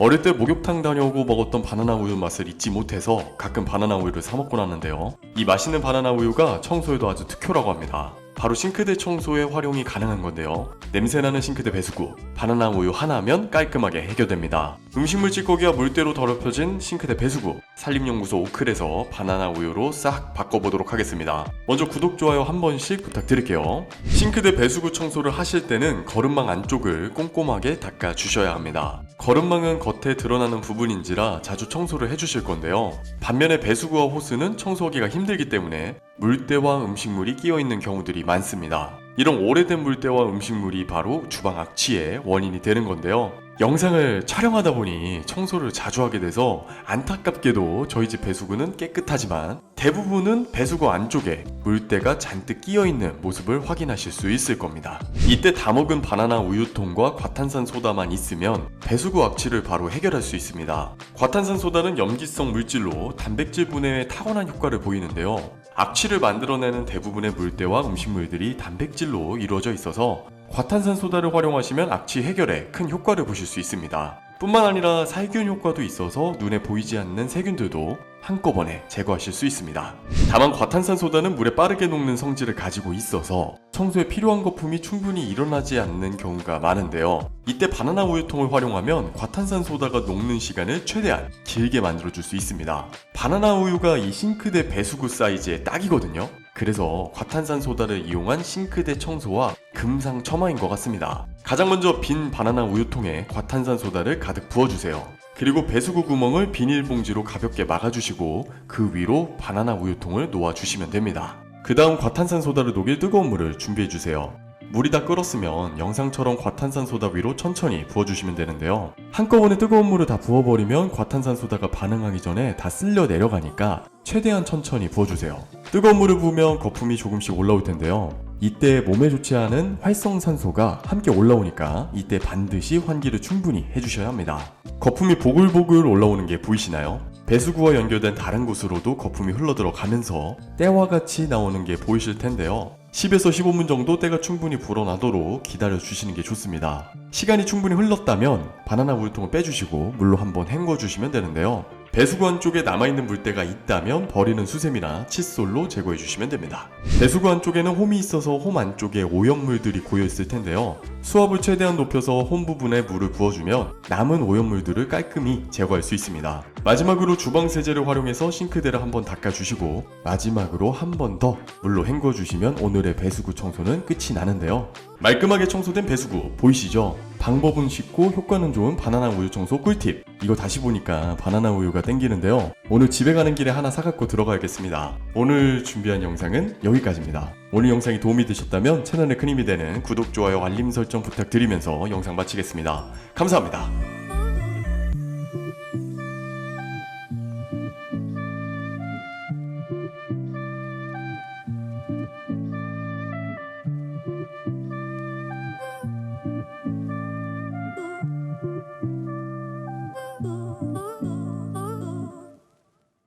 어릴 때 목욕탕 다녀오고 먹었던 바나나 우유 맛을 잊지 못해서 가끔 바나나 우유를 사 먹곤 하는데요. 이 맛있는 바나나 우유가 청소에도 아주 특효라고 합니다. 바로 싱크대 청소에 활용이 가능한 건데요. 냄새나는 싱크대 배수구, 바나나 우유 하나면 깔끔하게 해결됩니다. 음식물 찌꺼기와 물때로 더럽혀진 싱크대 배수구, 산림연구소 오클에서 바나나 우유로 싹 바꿔보도록 하겠습니다. 먼저 구독, 좋아요 한 번씩 부탁드릴게요. 싱크대 배수구 청소를 하실 때는 거름망 안쪽을 꼼꼼하게 닦아 주셔야 합니다. 거름망은 겉에 드러나는 부분인지라 자주 청소를 해주실 건데요. 반면에 배수구와 호스는 청소하기가 힘들기 때문에 물때와 음식물이 끼어 있는 경우들이 많습니다. 이런 오래된 물때와 음식물이 바로 주방 악취의 원인이 되는 건데요. 영상을 촬영하다 보니 청소를 자주 하게 돼서 안타깝게도 저희 집 배수구는 깨끗하지만 대부분은 배수구 안쪽에 물때가 잔뜩 끼어 있는 모습을 확인하실 수 있을 겁니다. 이때 다 먹은 바나나 우유통과 과탄산 소다만 있으면 배수구 악취를 바로 해결할 수 있습니다. 과탄산 소다는 염기성 물질로 단백질 분해에 타고난 효과를 보이는데요. 악취를 만들어내는 대부분의 물때와 음식물들이 단백질로 이루어져 있어서 과탄산 소다를 활용하시면 악취 해결에 큰 효과를 보실 수 있습니다. 뿐만 아니라 살균 효과도 있어서 눈에 보이지 않는 세균들도 한꺼번에 제거하실 수 있습니다. 다만 과탄산 소다는 물에 빠르게 녹는 성질을 가지고 있어서 청소에 필요한 거품이 충분히 일어나지 않는 경우가 많은데요. 이때 바나나 우유통을 활용하면 과탄산 소다가 녹는 시간을 최대한 길게 만들어 줄 수 있습니다. 바나나 우유가 이 싱크대 배수구 사이즈에 딱이거든요. 그래서 과탄산 소다를 이용한 싱크대 청소와 금상첨화인 것 같습니다. 가장 먼저 빈 바나나 우유통에 과탄산 소다를 가득 부어주세요. 그리고 배수구 구멍을 비닐봉지로 가볍게 막아주시고 그 위로 바나나 우유통을 놓아주시면 됩니다. 그 다음 과탄산 소다를 녹일 뜨거운 물을 준비해주세요. 물이 다 끓었으면 영상처럼 과탄산 소다 위로 천천히 부어주시면 되는데요. 한꺼번에 뜨거운 물을 다 부어버리면 과탄산 소다가 반응하기 전에 다 쓸려 내려가니까 최대한 천천히 부어주세요. 뜨거운 물을 부으면 거품이 조금씩 올라올 텐데요. 이때 몸에 좋지 않은 활성산소가 함께 올라오니까 이때 반드시 환기를 충분히 해주셔야 합니다. 거품이 보글보글 올라오는 게 보이시나요? 배수구와 연결된 다른 곳으로도 거품이 흘러들어 가면서 때와 같이 나오는 게 보이실 텐데요. 10에서 15분 정도 때가 충분히 불어나도록 기다려 주시는 게 좋습니다. 시간이 충분히 흘렀다면 바나나 우유통을 빼주시고 물로 한번 헹궈 주시면 되는데요. 배수구 안쪽에 남아있는 물때가 있다면 버리는 수세미나 칫솔로 제거해 주시면 됩니다. 배수구 안쪽에는 홈이 있어서 홈 안쪽에 오염물들이 고여 있을 텐데요. 수압을 최대한 높여서 홈 부분에 물을 부어주면 남은 오염물들을 깔끔히 제거할 수 있습니다. 마지막으로 주방 세제를 활용해서 싱크대를 한번 닦아주시고 마지막으로 한 번 더 물로 헹궈 주시면 오늘의 배수구 청소는 끝이 나는데요. 말끔하게 청소된 배수구 보이시죠? 방법은 쉽고 효과는 좋은 바나나 우유 청소 꿀팁. 이거 다시 보니까 바나나 우유가 땡기는데요. 오늘 집에 가는 길에 하나 사갖고 들어가야겠습니다. 오늘 준비한 영상은 여기까지입니다. 오늘 영상이 도움이 되셨다면 채널에 큰 힘이 되는 구독, 좋아요, 알림 설정 부탁드리면서 영상 마치겠습니다. 감사합니다.